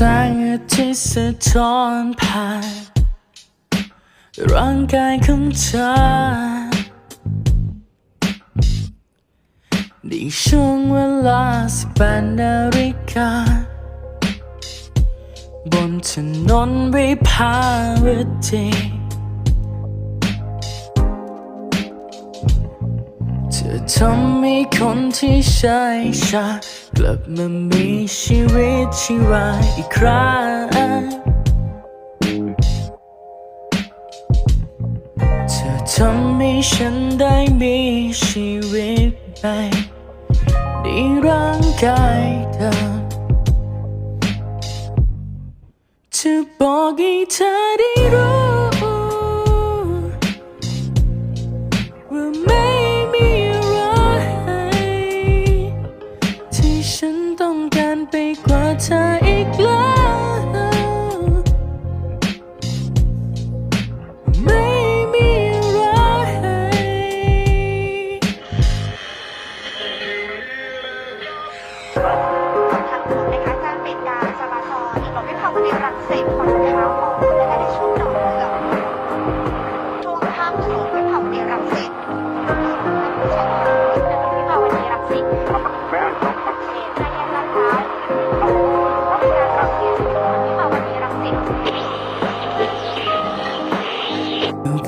แสงอาทิตย์สะท้อนผ่านร่างกายของเธอในช่วงเวลาสิบแปดนาฬิกา บนถนนวิภาวดี ทำให้คนที่ใช่ชากลับมามีชีวิตชีวาอีกครั้งเธอทำให้ฉันได้มีชีวิตใหม่ในร่างกายเดิมจะบอกให้เธอได้รู้ การไปกว่าเธออีกแล้ว ไม่มีอะไรทางด่วนนะคะจะปิดการจราจรถนนวิภาวดีรังสิตฝั่งขาออก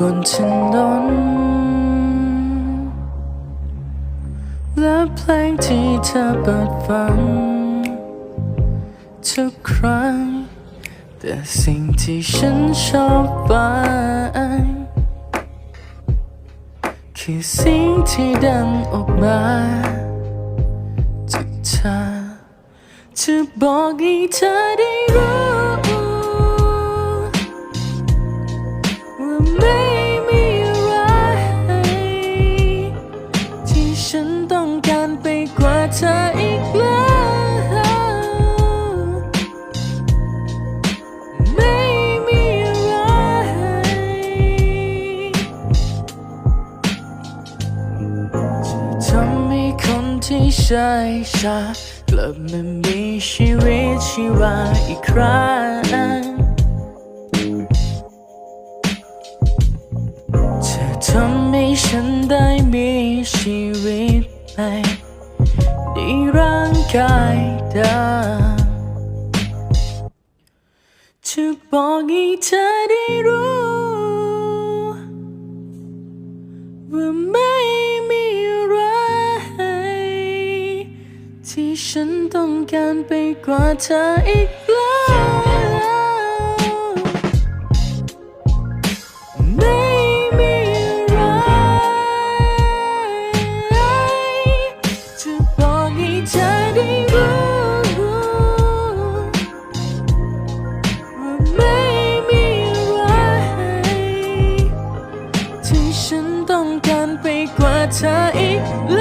บนถนนและเพลงที่เธอเปิดฟังทุกครั้งแต่สิ่งที่ฉันชอบฟังคือสิ่งที่ดังออกมาจากเธอจะบอกให้เธอได้ ธออีกแล้ว ไม่มีอะไร จะทำให้คนที่ใช่ชากลับมามีชีวิตชีวาอีกครั้งเธอทำให้ฉันได้มีชีวิตใหม่ ในร่างกายเธอจะบอกให้เธอได้รู้ว่าไม่มีอะไรที่ฉันต้องการไปกว่าเธออีกแล้ว กว่าเธออีกแล